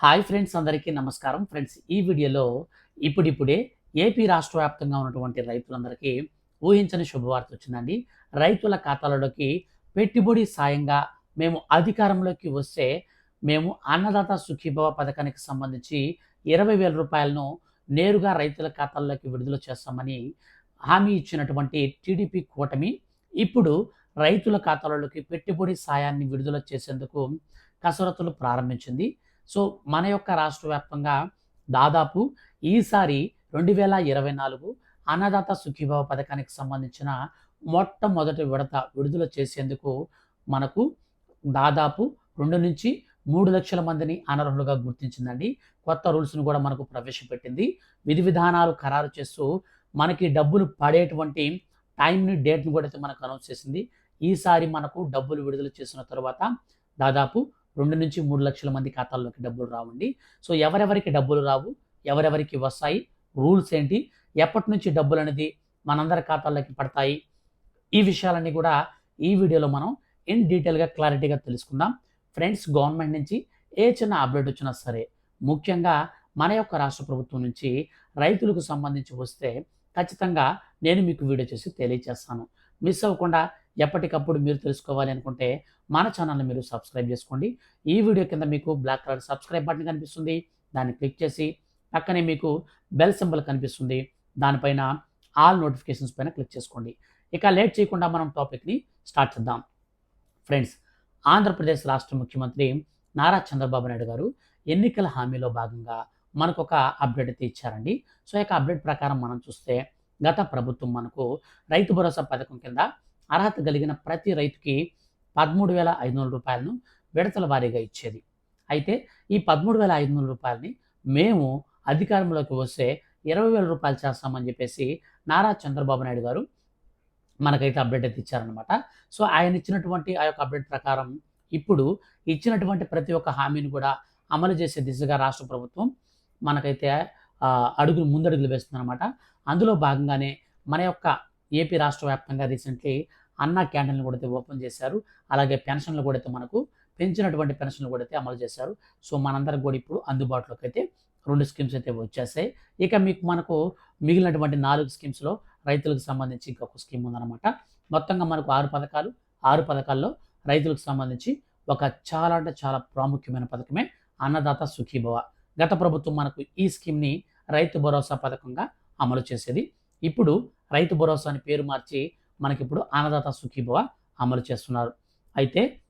Hi friends అందరికీ నమస్కారం. Friends ఈ వీడియోలో ఇప్పుడిప్పుడే ఏపీ రాష్ట్ర వ్యాప్తంగా ఉన్నటువంటి రైతులందరికీ ఊహించని శుభవార్త వచ్చిందండి. రైతుల ఖాతాలలోకి పెట్టుబడి సాయంగా మేము అధికారంలోకి వస్తే మేము అన్నదాత సుఖీభవ పథకానికి సంబంధించి ఇరవై వేల రూపాయలను నేరుగా రైతుల ఖాతాల్లోకి విడుదల చేస్తామని హామీ ఇచ్చినటువంటి టీడీపీ కూటమి ఇప్పుడు రైతుల ఖాతాలలోకి పెట్టుబడి సాయాన్ని విడుదల చేసేందుకు కసరత్తులు ప్రారంభించింది. సో మన యొక్క రాష్ట్ర వ్యాప్తంగా దాదాపు ఈసారి రెండు వేల ఇరవై నాలుగు అన్నదాత సుఖీభావ పథకానికి సంబంధించిన మొట్టమొదటి విడత విడుదల చేసేందుకు మనకు దాదాపు రెండు నుంచి మూడు లక్షల మందిని అనర్హులుగా గుర్తించిందండి. కొత్త రూల్స్ను కూడా మనకు ప్రవేశపెట్టింది. విధి విధానాలు ఖరారు చేస్తూ మనకి డబ్బులు పడేటువంటి టైంని డేట్ని కూడా అయితే మనకు అనౌన్స్ చేసింది. ఈసారి మనకు డబ్బులు విడుదల చేసిన తర్వాత దాదాపు రెండు నుంచి మూడు లక్షల మంది ఖాతాల్లోకి డబ్బులు రావండి. సో ఎవరెవరికి డబ్బులు రావు ఎవరెవరికి వస్తాయి రూల్స్ ఏంటి ఎప్పటి నుంచి డబ్బులు అనేది మనందరి ఖాతాల్లోకి పడతాయి ఈ విషయాలన్నీ కూడా ఈ వీడియోలో మనం ఇన్ డీటెయిల్గా క్లారిటీగా తెలుసుకుందాం. ఫ్రెండ్స్ గవర్నమెంట్ నుంచి ఏ చిన్న అప్డేట్ వచ్చినా సరే ముఖ్యంగా మన యొక్క రాష్ట్ర ప్రభుత్వం నుంచి రైతులకు సంబంధించి వస్తే ఖచ్చితంగా నేను మీకు వీడియో చేసి తెలియజేస్తాను మిస్ అవ్వకుండా ఎప్పటికప్పుడు మీరు తెలుసుకోవాలి అనుకుంటే మన ఛానల్ని మీరు సబ్స్క్రైబ్ చేసుకోండి. ఈ వీడియో కింద మీకు బ్లాక్ కలర్ సబ్స్క్రైబ్ బటన్ కనిపిస్తుంది. దాన్ని క్లిక్ చేసి పక్కనే మీకు బెల్ సింబల్ కనిపిస్తుంది. దానిపైన ఆల్ నోటిఫికేషన్స్ పైన క్లిక్ చేసుకోండి. ఇక లేట్ చేయకుండా మనం టాపిక్ని స్టార్ట్ చేద్దాం. ఫ్రెండ్స్ ఆంధ్రప్రదేశ్ రాష్ట్ర ముఖ్యమంత్రి నారా చంద్రబాబు నాయుడు గారు ఎన్నికల హామీలో భాగంగా మనకు ఒక అప్డేట్ అయితే ఇచ్చారండి. సో యొక్క అప్డేట్ ప్రకారం మనం చూస్తే గత ప్రభుత్వం మనకు రైతు భరోసా పథకం కింద అర్హత కలిగిన ప్రతి రైతుకి పదమూడు వేల ఐదు వందల రూపాయలను విడతల వారీగా ఇచ్చేది. అయితే ఈ పదమూడు వేల ఐదు వందల రూపాయలని మేము అధికారంలోకి వస్తే ఇరవై వేల రూపాయలు చేస్తామని చెప్పేసి నారా చంద్రబాబు నాయుడు గారు మనకైతే అప్డేట్ అయితే ఇచ్చారనమాట సో ఆయన ఇచ్చినటువంటి ఆ యొక్క అప్డేట్ ప్రకారం ఇప్పుడు ఇచ్చినటువంటి ప్రతి ఒక్క హామీని కూడా అమలు చేసే దిశగా రాష్ట్ర ప్రభుత్వం మనకైతే అడుగులు ముందడుగులు వేస్తుందన్నమాట. అందులో భాగంగానే మన యొక్క ఏపీ రాష్ట్ర వ్యాప్తంగా రీసెంట్లీ అన్న క్యాంటీన్లు కూడా అయితే ఓపెన్ చేశారు. అలాగే పెన్షన్లు కూడా అయితే మనకు పెంచినటువంటి పెన్షన్లు కూడా అయితే అమలు చేశారు. సో మనందరికి కూడా ఇప్పుడు అందుబాటులోకి అయితే రెండు స్కీమ్స్ అయితే వచ్చేసాయి. ఇక మీకు మనకు మిగిలినటువంటి నాలుగు స్కీమ్స్లో రైతులకు సంబంధించి ఇంకొక స్కీమ్ ఉందన్నమాట. మొత్తంగా మనకు ఆరు పథకాలు. ఆరు పథకాల్లో రైతులకు సంబంధించి ఒక చాలా అంటే చాలా ప్రాముఖ్యమైన పథకమే అన్నదాత సుఖీభవ. గత ప్రభుత్వం మనకు ఈ స్కీమ్ని రైతు భరోసా పథకంగా అమలు చేసేది. ఇప్పుడు రైతు భరోసా అని పేరు మార్చి మనకిప్పుడు అన్నదాత సుఖీభవ అమలు చేస్తున్నారు. అయితే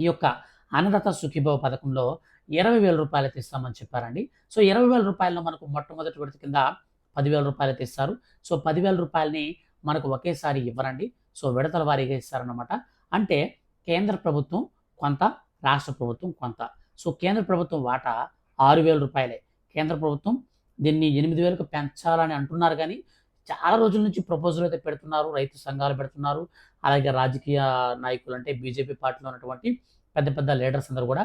ఈ యొక్క అన్నదాత సుఖీభవ పథకంలో ఇరవై వేల రూపాయలు తీస్తామని చెప్పారండి. సో ఇరవై వేల రూపాయలను మనకు మొట్టమొదటి విడత కింద పదివేల రూపాయలు తీస్తారు. సో పదివేల రూపాయలని మనకు ఒకేసారి ఇవ్వరండి. సో విడతల వారీగా ఇస్తారన్నమాట. అంటే కేంద్ర ప్రభుత్వం కొంత రాష్ట్ర ప్రభుత్వం కొంత. సో కేంద్ర ప్రభుత్వం వాటా ఆరు వేల రూపాయలే. కేంద్ర ప్రభుత్వం దీన్ని ఎనిమిది వేలకు పెంచాలని అంటున్నారు కానీ చాలా రోజుల నుంచి ప్రపోజల్ అయితే పెడుతున్నారు రైతు సంఘాలు పెడుతున్నారు. అలాగే రాజకీయ నాయకులు అంటే బీజేపీ పార్టీలో ఉన్నటువంటి పెద్ద పెద్ద లీడర్స్ అందరూ కూడా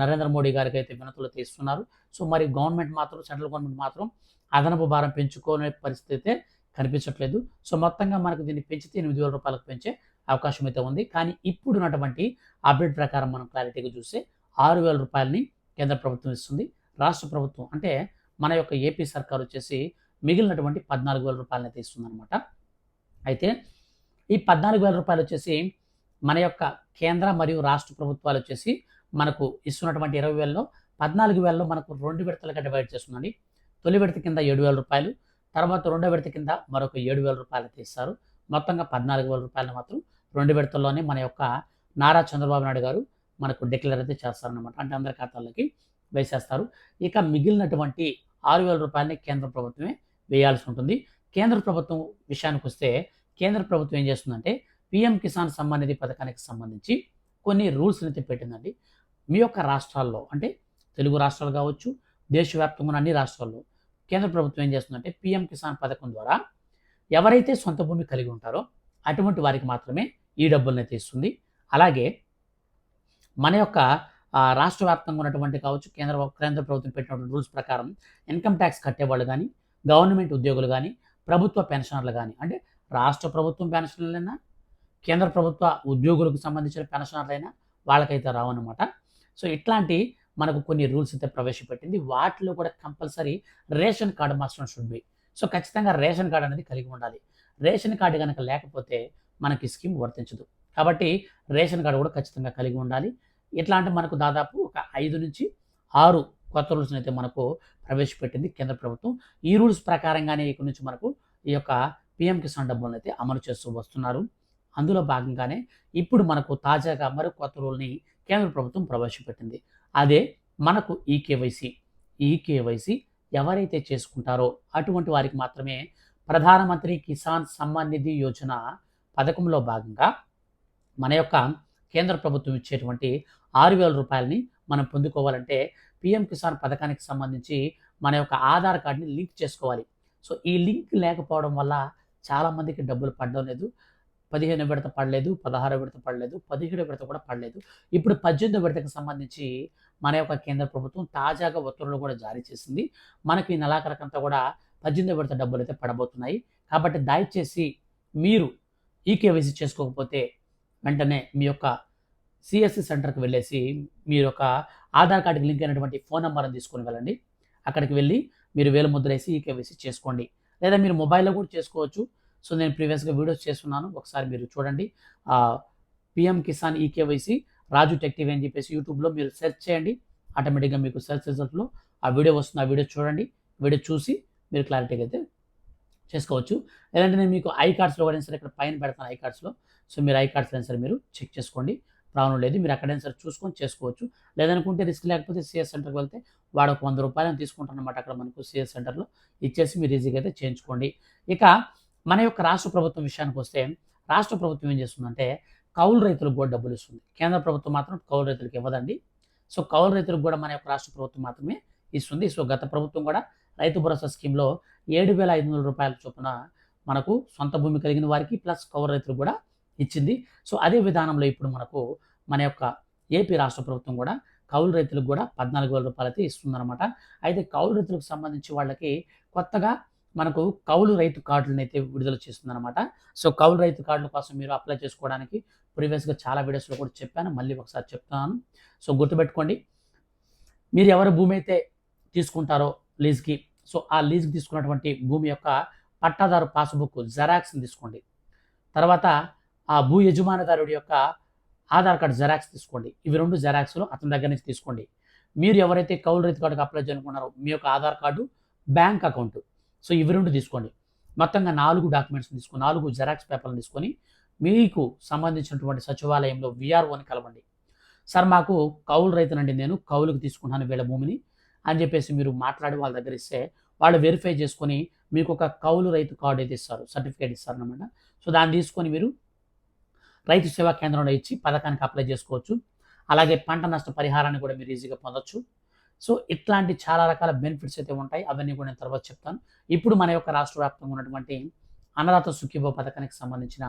నరేంద్ర మోడీ గారికి అయితే వినతులు తీస్తున్నారు సో మరి గవర్నమెంట్ మాత్రం సెంట్రల్ గవర్నమెంట్ మాత్రం అదనపు భారం పెంచుకునే పరిస్థితి అయితే కనిపించట్లేదు. సో మొత్తంగా మనకు దీన్ని పెంచితే ఎనిమిది వేల రూపాయలకు పెంచే అవకాశం అయితే ఉంది. కానీ ఇప్పుడు ఉన్నటువంటి అప్డేట్ ప్రకారం మనం క్లారిటీగా చూస్తే ఆరు వేల రూపాయలని కేంద్ర ప్రభుత్వం ఇస్తుంది. రాష్ట్ర ప్రభుత్వం అంటే మన యొక్క ఏపీ సర్కార్ వచ్చేసి మిగిలినటువంటి పద్నాలుగు వేల రూపాయలని అయితే ఇస్తుందన్నమాట అయితే ఈ పద్నాలుగు వేల రూపాయలు వచ్చేసి మన యొక్క కేంద్ర మరియు రాష్ట్ర ప్రభుత్వాలు వచ్చేసి మనకు ఇస్తున్నటువంటి ఇరవై వేలలో పద్నాలుగు వేలలో మనకు రెండు విడతలుగా డివైడ్ చేస్తుందండి. తొలి విడత కింద ఏడు వేల రూపాయలు తర్వాత రెండో విడత కింద మరొక ఏడు వేల రూపాయలు అయితే ఇస్తారు మొత్తంగా పద్నాలుగు వేల రూపాయలు మాత్రం రెండు విడతల్లోనే మన యొక్క నారా చంద్రబాబు నాయుడు గారు మనకు డిక్లేర్ అయితే చేస్తారనమాట అంటే అందరి ఖాతాల్లోకి వేసేస్తారు. ఇక మిగిలినటువంటి ఆరు వేల రూపాయలని కేంద్ర ప్రభుత్వమే వేయాల్సి ఉంటుంది కేంద్ర ప్రభుత్వం విషయానికి వస్తే కేంద్ర ప్రభుత్వం ఏం చేస్తుందంటే పిఎం కిసాన్ సమ్మాన్ నిధి పథకానికి సంబంధించి కొన్ని రూల్స్ అయితే పెట్టిందండి. మీ యొక్క రాష్ట్రాల్లో అంటే తెలుగు రాష్ట్రాలు కావచ్చు దేశవ్యాప్తంగా ఉన్న అన్ని రాష్ట్రాల్లో కేంద్ర ప్రభుత్వం ఏం చేస్తుందంటే పిఎం కిసాన్ పథకం ద్వారా ఎవరైతే సొంత భూమి కలిగి ఉంటారో అటువంటి వారికి మాత్రమే ఈ డబ్బులను ఇస్తుంది. అలాగే మన యొక్క రాష్ట్ర వ్యాప్తంగా ఉన్నటువంటి కావచ్చు కేంద్ర కేంద్ర ప్రభుత్వం పెట్టినటువంటి రూల్స్ ప్రకారం ఇన్కమ్ ట్యాక్స్ కట్టేవాళ్ళు కానీ గవర్నమెంట్ ఉద్యోగులు కానీ ప్రభుత్వ పెన్షనర్లు కానీ అంటే రాష్ట్ర ప్రభుత్వం పెన్షనర్లైనా కేంద్ర ప్రభుత్వ ఉద్యోగులకు సంబంధించిన పెన్షనర్లైనా వాళ్ళకైతే రావన్నమాట. సో ఇట్లాంటి మనకు కొన్ని రూల్స్ అయితే ప్రవేశపెట్టింది. వాటిలో కూడా compulsory ration card master should be. So ఖచ్చితంగా రేషన్ కార్డు అనేది కలిగి ఉండాలి. రేషన్ కార్డు కనుక లేకపోతే మనకి స్కీమ్ వర్తించదు. కాబట్టి రేషన్ కార్డు కూడా ఖచ్చితంగా కలిగి ఉండాలి. ఇట్లా అంటే మనకు దాదాపు ఒక ఐదు నుంచి ఆరు కొత్త రూల్స్ని అయితే మనకు ప్రవేశపెట్టింది కేంద్ర ప్రభుత్వం. ఈ రూల్స్ ప్రకారంగానే ఇక్కడి నుంచి మనకు ఈ యొక్క పిఎం కిసాన్ డబ్బులను అయితే అమలు చేస్తూ వస్తున్నారు. అందులో భాగంగానే ఇప్పుడు మనకు తాజాగా మరో కొత్త రూల్ని కేంద్ర ప్రభుత్వం ప్రవేశపెట్టింది. అదే మనకు ఈ కేవైసీ ఈ కేవైసీ ఎవరైతే చేసుకుంటారో అటువంటి వారికి మాత్రమే ప్రధానమంత్రి కిసాన్ సమ్మాన్ నిధి యోజన పథకంలో భాగంగా మన యొక్క కేంద్ర ప్రభుత్వం ఇచ్చేటువంటి ఆరు వేల రూపాయలని మనం పొందుకోవాలంటే పిఎం కిసాన్ పథకానికి సంబంధించి మన యొక్క ఆధార్ కార్డ్ని లింక్ చేసుకోవాలి. సో ఈ లింక్ లేకపోవడం వల్ల చాలామందికి డబ్బులు పడడం లేదు. పదిహేను విడత పడలేదు పదహారు విడత పడలేదు పదిహేడు విడత కూడా పడలేదు. ఇప్పుడు పద్దెనిమిదో విడతకు సంబంధించి మన యొక్క కేంద్ర ప్రభుత్వం తాజాగా ఉత్తర్వులు కూడా జారీ చేసింది. మనకి ఈ నెలాఖరకంతా కూడా పద్దెనిమిదో విడత డబ్బులు అయితే పడబోతున్నాయి. కాబట్టి దయచేసి మీరు ఈ కేవైసీ చేసుకోకపోతే వెంటనే మీ యొక్క సిఎస్సి సెంటర్కి వెళ్ళేసి మీరు ఒక ఆధార్ కార్డుకి లింక్ అయినటువంటి ఫోన్ నెంబర్ని తీసుకొని వెళ్ళండి. అక్కడికి వెళ్ళి మీరు వేలు ముద్రేసి ఈ కేవైసీ చేసుకోండి. లేదా మీరు మొబైల్లో కూడా చేసుకోవచ్చు. సో నేను ప్రీవియస్గా వీడియోస్ చేస్తున్నాను. ఒకసారి మీరు చూడండి. పిఎం కిసాన్ ఈ కేవైసీ రాజు టెక్టివ్ అని చెప్పేసి యూట్యూబ్లో మీరు సెర్చ్ చేయండి. ఆటోమేటిక్గా మీకు సెర్చ్ రిజల్ట్లో ఆ వీడియో వస్తుంది. ఆ వీడియో చూడండి. వీడియో చూసి మీరు క్లారిటీగా అయితే చేసుకోవచ్చు. లేదంటే నేను మీకు ఐ కార్డ్స్లో కూడా సరే ఇక్కడ పైన పెడతాను ఐ కార్డ్స్లో. సో మీరు ఐ కార్డ్స్ అయినా సరే మీరు చెక్ చేసుకోండి. ప్రాబ్లం లేదు మీరు ఎక్కడైనా సరే చూసుకొని చేసుకోవచ్చు. లేదనుకుంటే రిస్క్ లేకపోతే సిఎస్ సెంటర్కి వెళ్తే వాడు ఒక వంద రూపాయలను తీసుకుంటాను అనమాట అక్కడ మనకు సిఎస్ సెంటర్లో. ఇచ్చేసి మీరు ఈజీగా అయితే చేయించుకోండి. ఇక మన యొక్క రాష్ట్ర ప్రభుత్వం విషయానికి వస్తే రాష్ట్ర ప్రభుత్వం ఏం చేస్తుందంటే కౌలు రైతులకు కూడా డబ్బులు ఇస్తుంది. కేంద్ర ప్రభుత్వం మాత్రం కౌలు రైతులకు ఇవ్వదండి. సో కౌలు రైతులకు కూడా మన యొక్క రాష్ట్ర ప్రభుత్వం మాత్రమే ఇస్తుంది. సో గత ప్రభుత్వం కూడా రైతు భరోసా స్కీమ్లో ఏడు వేల ఐదు వందల రూపాయల చొప్పున మనకు సొంత భూమి కలిగిన వారికి ప్లస్ కౌలు రైతులు కూడా ఇచ్చింది. సో అదే విధానంలో ఇప్పుడు మనకు మన యొక్క ఏపీ రాష్ట్ర ప్రభుత్వం కూడా కౌలు రైతులకు కూడా పద్నాలుగు వేల రూపాయలు అయితే ఇస్తుందన్నమాట. అయితే కౌలు రైతులకు సంబంధించి వాళ్ళకి కొత్తగా మనకు కౌలు రైతు కార్డులను అయితే విడుదల చేస్తుందన్నమాట. సో కౌలు రైతు కార్డుల కోసం మీరు అప్లై చేసుకోవడానికి ప్రీవియస్గా చాలా వీడియోస్లో కూడా చెప్పాను. మళ్ళీ ఒకసారి చెప్తున్నాను సో గుర్తుపెట్టుకోండి. మీరు ఎవరి భూమి అయితే తీసుకుంటారో లీజ్కి సో ఆ లీజ్కి తీసుకున్నటువంటి భూమి యొక్క పట్టాదారు పాస్బుక్ జెరాక్స్ని తీసుకోండి. తర్వాత ఆ భూ యజమానిదారుడి యొక్క ఆధార్ కార్డు జెరాక్స్ తీసుకోండి. ఇవి రెండు జెరాక్స్లు అతని దగ్గర నుంచి తీసుకోండి. మీరు ఎవరైతే కౌలు రైతు కార్డుకి అప్లై చేయనుకున్నారో మీ యొక్క Aadhaar card bank account. So ఇవి రెండు తీసుకోండి. మొత్తంగా నాలుగు డాక్యుమెంట్స్ తీసుకొని నాలుగు జెరాక్స్ పేపర్లు తీసుకొని మీకు సంబంధించినటువంటి సచివాలయంలో విఆర్ఓని కలవండి. సార్ మాకు కౌలు రైతునండి నేను కౌలుకు తీసుకుంటాను వీళ్ళ భూమిని అని చెప్పేసి మీరు మాట్లాడి వాళ్ళ దగ్గర ఇస్తే వాళ్ళు వెరిఫై చేసుకొని మీకు ఒక కౌలు రైతు కార్డు అయితే ఇస్తారు సర్టిఫికేట్ ఇస్తారు అనమాట సో దాన్ని తీసుకొని మీరు రైతు సేవా కేంద్రంలో ఇచ్చి పథకానికి అప్లై చేసుకోవచ్చు. అలాగే పంట నష్ట పరిహారాన్ని కూడా మీరు ఈజీగా పొందొచ్చు. సో ఇట్లాంటి చాలా రకాల బెనిఫిట్స్ అయితే ఉంటాయి. అవన్నీ కూడా నేను తర్వాత చెప్తాను. ఇప్పుడు మన యొక్క రాష్ట్ర వ్యాప్తంగా ఉన్నటువంటి అన్నదాత సుఖీభో పథకానికి సంబంధించిన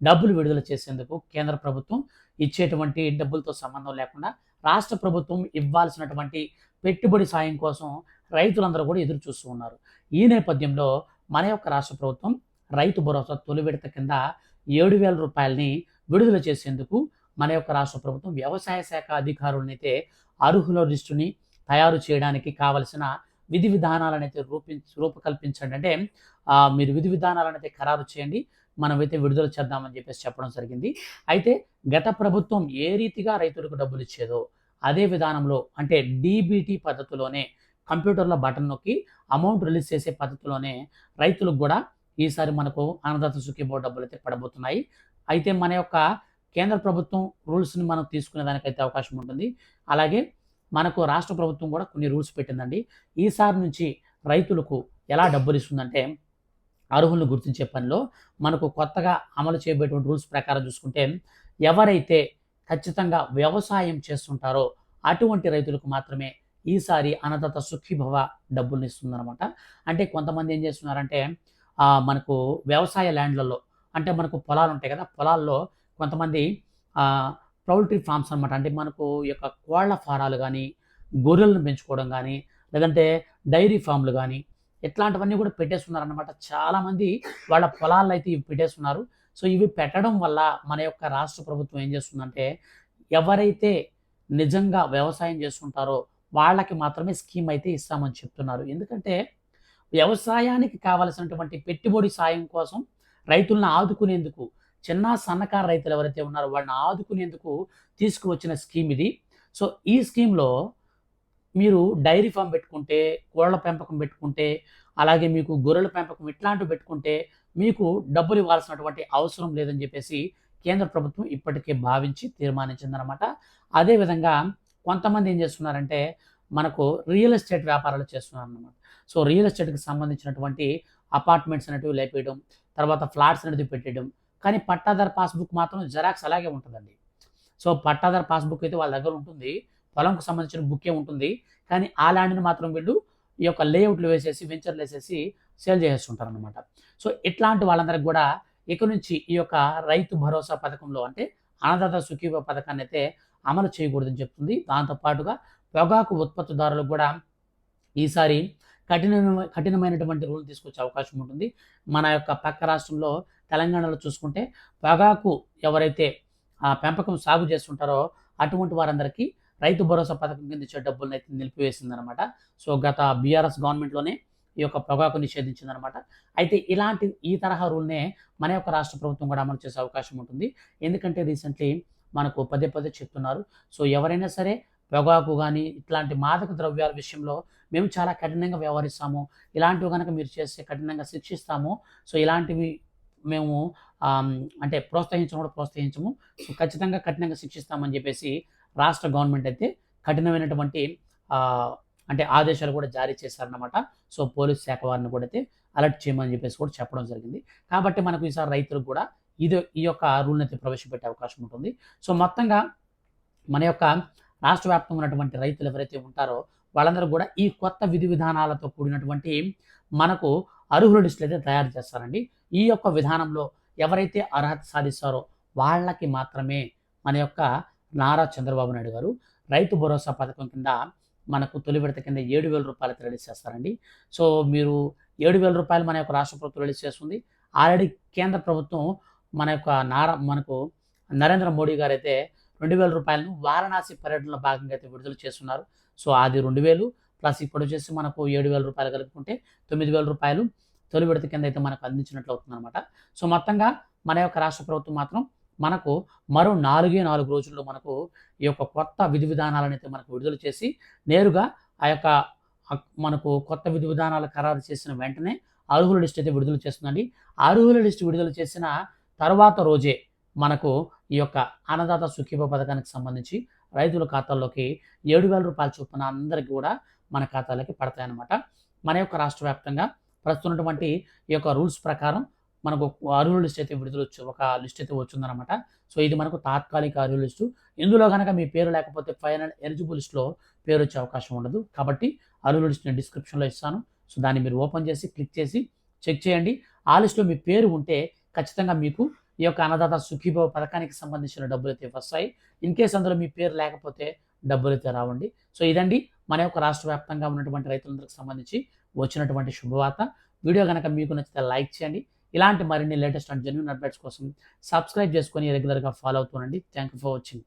డబ్బులు విడుదల చేసేందుకు కేంద్ర ప్రభుత్వం ఇచ్చేటువంటి డబ్బులతో సంబంధం లేకుండా రాష్ట్ర ప్రభుత్వం ఇవ్వాల్సినటువంటి పెట్టుబడి సాయం కోసం రైతులందరూ కూడా ఎదురు చూస్తూ ఉన్నారు. ఈ నేపథ్యంలో మన యొక్క రాష్ట్ర ప్రభుత్వం రైతు భరోసా తొలి విడత కింద ఏడు వేల రూపాయలని విడుదల చేసేందుకు మన యొక్క రాష్ట్ర ప్రభుత్వం వ్యవసాయ శాఖ అధికారులనైతే అర్హుల లిస్టుని తయారు చేయడానికి కావలసిన విధి విధానాలనైతే అయితే రూపకల్పించండి. అంటే మీరు విధి విధానాలనైతే ఖరారు చేయండి. మనమైతే విడుదల చేద్దామని చెప్పేసి చెప్పడం జరిగింది. అయితే గత ప్రభుత్వం ఏ రీతిగా రైతులకు డబ్బులు ఇచ్చేదో అదే విధానంలో అంటే డీబీటీ పద్ధతిలోనే కంప్యూటర్ల బటన్ నొక్కి అమౌంట్ రిలీజ్ చేసే పద్ధతిలోనే రైతులకు కూడా ఈసారి మనకు అన్నదాత సుఖీబో డబ్బులు అయితే పడబోతున్నాయి. అయితే మన యొక్క కేంద్ర ప్రభుత్వం రూల్స్ని మనం తీసుకునే దానికైతే అవకాశం ఉంటుంది. అలాగే మనకు రాష్ట్ర ప్రభుత్వం కూడా కొన్ని రూల్స్ పెట్టిందండి. ఈసారి నుంచి రైతులకు ఎలా డబ్బులు ఇస్తుందంటే అర్హులను గుర్తించే పనిలో మనకు కొత్తగా అమలు చేయబోయేటువంటి రూల్స్ ప్రకారం చూసుకుంటే ఎవరైతే ఖచ్చితంగా వ్యవసాయం చేస్తుంటారో అటువంటి రైతులకు మాత్రమే ఈసారి అన్నదాత సుఖీభవ డబ్బుల్ని ఇస్తుందన్నమాట. అంటే కొంతమంది ఏం చేస్తున్నారంటే మనకు వ్యవసాయ ల్యాండ్లలో అంటే మనకు పొలాలు ఉంటాయి కదా పొలాల్లో కొంతమంది పౌల్ట్రీ ఫార్మ్స్ అనమాట అంటే మనకు ఈ యొక్క కోళ్ళ ఫారాలు కానీ గొర్రెలను పెంచుకోవడం కానీ లేదంటే డైరీ ఫామ్లు కానీ ఇట్లాంటివన్నీ కూడా పెట్టేస్తున్నారు అనమాట చాలామంది వాళ్ళ పొలాల్లో అయితే ఇవి పెట్టేస్తున్నారు. సో ఇవి పెట్టడం వల్ల మన యొక్క రాష్ట్ర ప్రభుత్వం ఏం చేస్తుందంటే ఎవరైతే నిజంగా వ్యవసాయం చేస్తుంటారో వాళ్ళకి మాత్రమే స్కీమ్ అయితే ఇస్తామని చెప్తున్నారు. ఎందుకంటే వ్యవసాయానికి కావలసినటువంటి పెట్టుబడి సాయం కోసం రైతులను ఆదుకునేందుకు చిన్న సన్నకారు రైతులు ఎవరైతే ఉన్నారో వాళ్ళని ఆదుకునేందుకు తీసుకువచ్చిన స్కీమ్ ఇది. సో ఈ స్కీమ్లో మీరు డైరీ ఫామ్ పెట్టుకుంటే కోళ్ళ పెంపకం పెట్టుకుంటే అలాగే మీకు గొర్రెల పెంపకం ఇట్లాంటివి పెట్టుకుంటే మీకు డబ్బులు ఇవ్వాల్సినటువంటి అవసరం లేదని చెప్పేసి కేంద్ర ప్రభుత్వం ఇప్పటికే భావించి తీర్మానించిందనమాట అదేవిధంగా కొంతమంది ఏం చేస్తున్నారంటే మనకు రియల్ ఎస్టేట్ వ్యాపారాలు చేస్తున్నారు అన్నమాట సో రియల్ ఎస్టేట్కి సంబంధించినటువంటి అపార్ట్మెంట్స్ అనేటివి లేపేయడం తర్వాత ఫ్లాట్స్ అనేటివి పెట్టేయడం. కానీ పట్టాదారు పాస్బుక్ మాత్రం జెరాక్స్ అలాగే ఉంటుందండి. సో పట్టాదారు పాస్బుక్ అయితే వాళ్ళ దగ్గర ఉంటుంది. పొలంకు సంబంధించిన బుక్కే ఉంటుంది. కానీ ఆ ల్యాండ్ని మాత్రం వీళ్ళు ఈ యొక్క లేఅవుట్లు వేసేసి వెంచర్లు వేసేసి సేల్ చేసేస్తుంటారు అనమాట సో ఇట్లాంటి వాళ్ళందరికి కూడా ఇక నుంచి ఈ యొక్క రైతు భరోసా పథకంలో అంటే అన్నదాత సుఖీభ పథకాన్ని అయితే అమలు చేయకూడదని చెప్తుంది. దాంతోపాటుగా పొగాకు ఉత్పత్తిదారులకు కూడా ఈసారి కఠినమైన కఠినమైనటువంటి రూల్ తీసుకొచ్చే అవకాశం ఉంటుంది. మన యొక్క పక్క రాష్ట్రంలో తెలంగాణలో చూసుకుంటే పొగాకు ఎవరైతే ఆ పెంపకం సాగు చేస్తుంటారో అటువంటి వారందరికీ రైతు భరోసా పథకం కింద ఇచ్చే డబ్బులను అయితే నిలిపివేసిందనమాట. సో గత బీఆర్ఎస్ గవర్నమెంట్లోనే ఈ యొక్క పొగాకు నిషేధించిందనమాట. అయితే ఇలాంటి ఈ తరహా రూల్నే మన యొక్క రాష్ట్ర ప్రభుత్వం కూడా అమలు చేసే అవకాశం ఉంటుంది. ఎందుకంటే రీసెంట్లీ మనకు పదే పదే చెప్తున్నారు. సో ఎవరైనా సరే పొగాకు కానీ ఇట్లాంటి మాదక ద్రవ్యాల విషయంలో మేము చాలా కఠినంగా వ్యవహరిస్తాము. ఇలాంటివి కనుక మీరు చేస్తే కఠినంగా శిక్షిస్తాము. సో ఇలాంటివి మేము అంటే ప్రోత్సహించడం కూడా ప్రోత్సహించము. సో ఖచ్చితంగా కఠినంగా శిక్షిస్తామని చెప్పేసి రాష్ట్ర గవర్నమెంట్ అయితే కఠినమైనటువంటి అంటే ఆదేశాలు కూడా జారీ చేశారన్నమాట. సో పోలీస్ శాఖ వారిని కూడా అయితే అలర్ట్ చేయమని చెప్పేసి కూడా చెప్పడం జరిగింది. కాబట్టి మనకు ఈసారి రైతులకు కూడా ఇది ఈ యొక్క రూల్ని అయితే ప్రవేశపెట్టే అవకాశం ఉంటుంది. సో మొత్తంగా మన యొక్క రాష్ట్ర వ్యాప్తంగా ఉన్నటువంటి రైతులు ఎవరైతే ఉంటారో వాళ్ళందరూ కూడా ఈ కొత్త విధి విధానాలతో కూడినటువంటి మనకు అర్హుల లిస్టులు అయితే తయారు చేస్తారండి. ఈ యొక్క విధానంలో ఎవరైతే అర్హత సాధిస్తారో వాళ్ళకి మాత్రమే మన యొక్క నారా చంద్రబాబు నాయుడు గారు రైతు భరోసా పథకం కింద మనకు తొలి విడత కింద ఏడు వేల రూపాయలు రిలీజ్ చేస్తారండి. సో మీరు ఏడు వేల రూపాయలు మన యొక్క రాష్ట్ర ప్రభుత్వం రిలీజ్ చేస్తుంది. ఆల్రెడీ కేంద్ర ప్రభుత్వం మన యొక్క నారా మనకు నరేంద్ర మోడీ గారు అయితే రెండు వేల రూపాయలను వారణాసి పర్యటనలో భాగంగా అయితే విడుదల చేస్తున్నారు. సో అది రెండు వేలు ప్లస్ ఇప్పుడు వచ్చేసి మనకు ఏడు వేల రూపాయలు కలుపుకుంటే తొమ్మిది వేల రూపాయలు తొలి విడత కింద అయితే మనకు అందించినట్లు అవుతుందన్నమాట. సో మొత్తంగా మన యొక్క రాష్ట్ర ప్రభుత్వం మాత్రం మనకు మరో నాలుగే నాలుగు రోజుల్లో మనకు ఈ యొక్క కొత్త విధి విధానాలను అయితే మనకు విడుదల చేసి నేరుగా ఆ యొక్క మనకు కొత్త విధి విధానాలు ఖరారు చేసిన వెంటనే అర్హుల లిస్ట్ అయితే విడుదల చేస్తుందండి. అర్హుల లిస్ట్ విడుదల చేసిన తర్వాత రోజే మనకు ఈ యొక్క అన్నదాత సుఖీభ పథకానికి సంబంధించి రైతుల ఖాతాల్లోకి ఏడు వేల రూపాయల చొప్పున అందరికీ కూడా మన ఖాతాలోకి పడతాయన్నమాట. మన యొక్క రాష్ట్ర వ్యాప్తంగా ప్రస్తుతం ఈ యొక్క రూల్స్ ప్రకారం మనకు అర్హుల లిస్ట్ అయితే విడుదల ఒక లిస్ట్ అయితే వచ్చిందనమాట సో ఇది మనకు తాత్కాలిక అర్హుల లిస్టు. ఇందులో కనుక మీ పేరు లేకపోతే ఫైనల్ ఎలిజిబుల్ లిస్ట్లో పేరు వచ్చే అవకాశం ఉండదు. కాబట్టి అర్హుల లిస్ట్ నేను డిస్క్రిప్షన్లో ఇస్తాను. సో దాన్ని మీరు ఓపెన్ చేసి క్లిక్ చేసి చెక్ చేయండి. ఆ లిస్ట్లో మీ పేరు ఉంటే ఖచ్చితంగా మీకు ఈ యొక్క అన్నదాత సుఖీభవ పథకానికి సంబంధించిన డబ్బులు అయితే వస్తాయి. ఇన్ కేస్ అందులో మీ పేరు లేకపోతే డబ్బులు అయితే రావండి. సో ఇదండి మన యొక్క రాష్ట్ర వ్యాప్తంగా ఉన్నటువంటి రైతులందరికి సంబంధించి వచ్చినటువంటి శుభవార్త. వీడియో కనుక మీకు నచ్చితే లైక్ చేయండి. ఇలాంటి మరిన్ని లేటెస్ట్ అండ్ జెన్యున్ అప్డేట్స్ కోసం సబ్స్క్రైబ్ చేసుకొని రెగ్యులర్గా ఫాలో అవుతుండండి థ్యాంక్ యూ ఫర్ వాచింగ్.